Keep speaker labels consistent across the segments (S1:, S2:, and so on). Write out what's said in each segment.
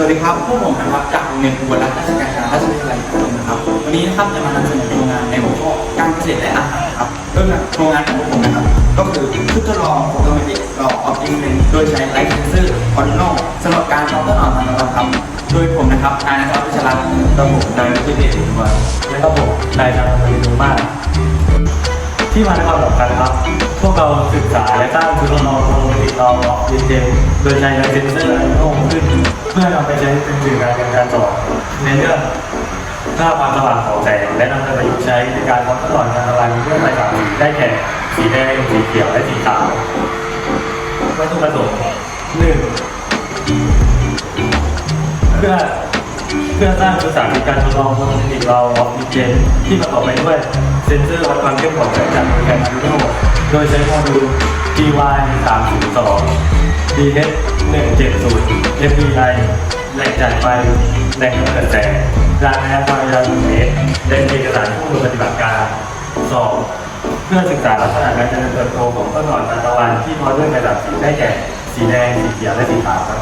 S1: วัสดีครับพวกผมนะครับจากโรงเรียนอุบลรัตนราชการราชวิทยาลัยพัทลุงนะครับ วันนี้นะครับจะมานำเสนอโครงงานในหัวข้อการเกษตรและอาหารครับโดยโครงงานของผมนะครับ ก็คือทดลองโปรแกรมติกหล่อออปติเมนโดยใช้ไลท์เซนเซอร์ออริโนสำหรับการเพาะต้นอ่อนทางตะวันครับโดยผมนะครับนายนะครับพิชรัตน์ระบบนายวิทยาเดชวัฒน์
S2: และก็ผมนายธนพลดูมาก ที่มาในความสำคัญครับ พวกเราศึกษาและสร้างชุดทดลองโปรโมติกเราดิเจโดยใช้เซนเซอร์ไอโนขึ้น เพื่อนำไปใช้เป็นสื่อการในการสอนในเรื่องค่าความสว่างของแสงและนำไปประยุกต์ใช้ในการวัดตลอดการระบายด้วยไฟสาได้แก่สีแดงสีเขียวและสีขาววัตถุประสงค์หนึ่งเพื่อ พื่อสร้างสถานการทดลองบนเทคนิคเราออกซิเจนที่ประกอบไปด้วยเซ็นเซอร์วัดความเข้มของแสงจากโปรแกรม Arduino โดยใช้โมดูล DY 302 DH 170 FBI แหล่งจ่ายไฟแหล่งกำเนิดแสงรางระยะความยาว1เมตรและเอกสารคู่มือปฏิบัติการ 2. เพื่อศึกษาลักษณะการเจริญเติบโตของต้นอ่อนทานตะวันที่พอด้วยระดับสีได้แก่ สีแดง สีเขียว และสีขาวครับ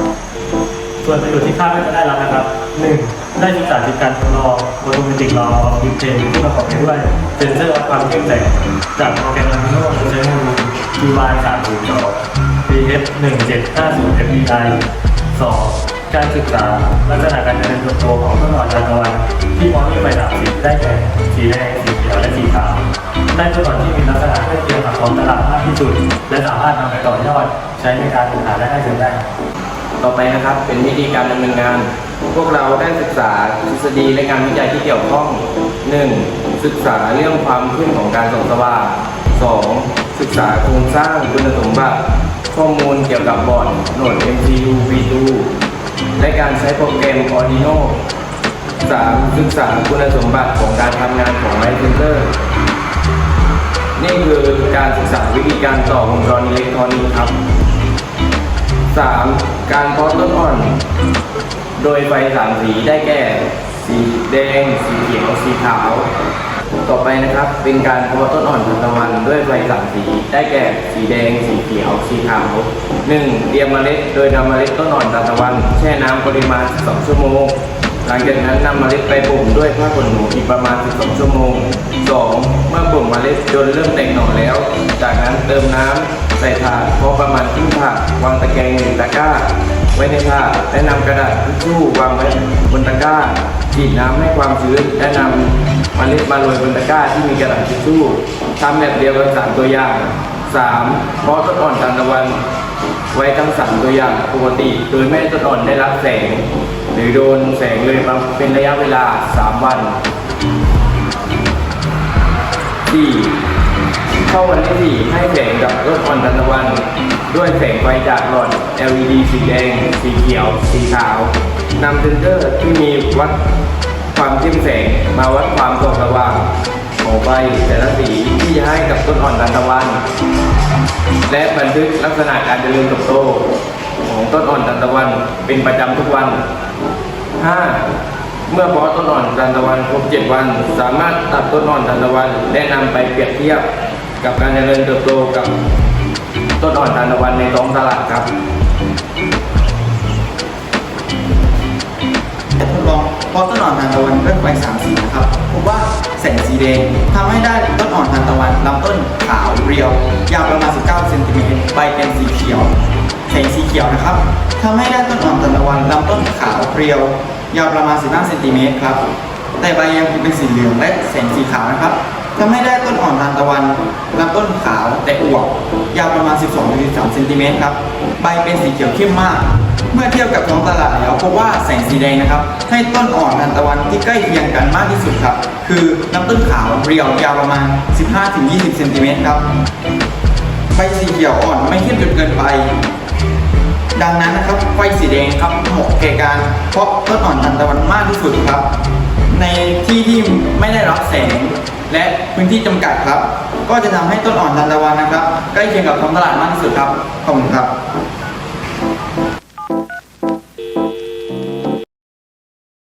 S2: ส่วนประโยชน์ที่คาดว่าจะได้รับนะครับ 1. ได้ศึกษาถึงการทดลองโปรโตมิติกลอวิเทนที่ประกอบไปด้วยเซนเซอร์วัดความเข้มแสงจากโปรแกรม Arduino โดยใช้โมดูล DY 302 BF 1750 FBI 2. การศึกษาลักษณะการเจริญเติบโตของต้นอ่อนทานตะวันที่มองด้วยไฟดับสีได้แก่สีแดงสีเขียวและสีขาวได้ต้นอ่อนที่มีลักษณะใกล้เคียงกับของตลาดมากที่สุด และสามารถนำไปต่อยอดใช้ในการศึกษาและให้ถึงได้
S3: ต่อไปนะครับเป็นวิธีการดำเนินงาน พวกเราได้ศึกษาทฤษฎีและงานวิจัยที่เกี่ยวข้อง 1. ศึกษาเรื่องความขึ้นของการส่องสว่าง 2. ศึกษาโครงสร้างคุณสมบัติข้อมูลเกี่ยวกับบอร์ดโหนด MCU V2 และการใช้โปรแกรม Arduino 3. ศึกษาคุณสมบัติของการทำงานของไลท์เซนเซอร์นี่คือการศึกษาวิธีการต่อวงจรอิเล็กทรอนิกส์ครับ 3. การเพาะต้นอ่อน โดยไฟสามสีได้แก่ สีแดง สีเขียว สีขาว ต่อไปนะครับ เป็นการเพาะต้นอ่อนทานตะวันด้วยไฟสามสี ได้แก่ สีแดง สีเขียว สีขาว 1. เตรียมเมล็ด โดยนำเมล็ดต้นอ่อนทานตะวัน แช่น้ำปริมาณ 2 ชั่วโมง หลังจากนั้นนำเมล็ดไปบ่มด้วยผ้าขนหนูอีกประมาณ 12 ชั่วโมง 2. เมื่อบ่มเมล็ดจนเริ่มแตกหน่อแล้ว จากนั้นเติมน้ำใส่ถาดพอประมาณครึ่งถาดวางตะแกรงหนึ่งตะกร้า ไว้ในถาดและนำกระดาษทิชชู่วางไว้บนตะกร้าฉีดน้ำให้ความชื้นและนำเมล็ดมาโรยบนตะกร้าที่มีกระดาษทิชชู่ทำแบบเดียวกันสามตัวอย่าง 3. เพาะต้นอ่อนทานตะวัน ไว้ทั้งสามตัวอย่างปกติ โดยไม่ต้นอ่อนได้รับแสง หรือโดนแสงเลยมาเป็นระยะเวลา 3 วัน 4. เข้าวันที่ 4 ให้แสงกับต้นอ่อนทานตะวัน ด้วยแสงไฟจากหลอด LED สีแดง สีเขียว สีขาวนำเซนเซอร์ที่มีวัดความเข้มแสงมาวัดความส่องสว่างของไฟแต่ละสีที่จะให้กับต้นอ่อนทานตะวัน และบันทึกลักษณะการเจริญเติบโต ของต้นอ่อนทานตะวันเป็นประจำทุกวัน 5. เมื่อเพาะต้นอ่อนทานตะวันครบ 7 วัน สามารถตัดต้นอ่อนทานตะวันและนำไปเปรียบเทียบกับการเจริญเติบโตกับต้นอ่อนทานตะวันในท้องตลาดครับ
S1: ทดลองเพราะต้นอ่อนทานตะวันด้วยไฟสามสีนะครับพบว่าแสงสีแดงทำให้ได้ต้นอ่อนทานตะวันลำต้นขาวเรียวยาวประมาณ 19เซนติเมตรใบเป็นสีเขียว แสงสีเขียวนะครับทำให้ได้ต้นอ่อนตะวันลำต้นขาวเรียว ยาวประมาณ 15เซนติเมตรครับ แต่ใบยังคงเป็นสีเหลืองและแสงสีขาวนะครับทำให้ได้ต้นอ่อนทานตะวันลำต้นขาวแต่อวบยาวประมาณ 12-13เซนติเมตรครับ ใบเป็นสีเขียวเข้มมาก เมื่อเทียบกับท้องตลาดแล้วพบว่าแสงสีแดงนะครับ ให้ต้นอ่อนทานตะวันที่ใกล้เคียงกันมากที่สุดครับ คือลำต้นขาวเรียวยาวประมาณ 15-20เซนติเมตรครับ ใบสีเขียวอ่อนไม่เข้มจนเกินไป ดังนั้นนะครับไฟสีแดงครับเหมาะแก่การเพราะต้นอ่อนทันตะวันมากที่สุดครับ ในที่ที่ไม่ได้รับแสง และพื้นที่จำกัดครับ ก็จะทำให้ต้นอ่อนทันตะวันนะครับ ใกล้เคียงกับท้องตลาดมากที่สุดครับขอบคุณครับ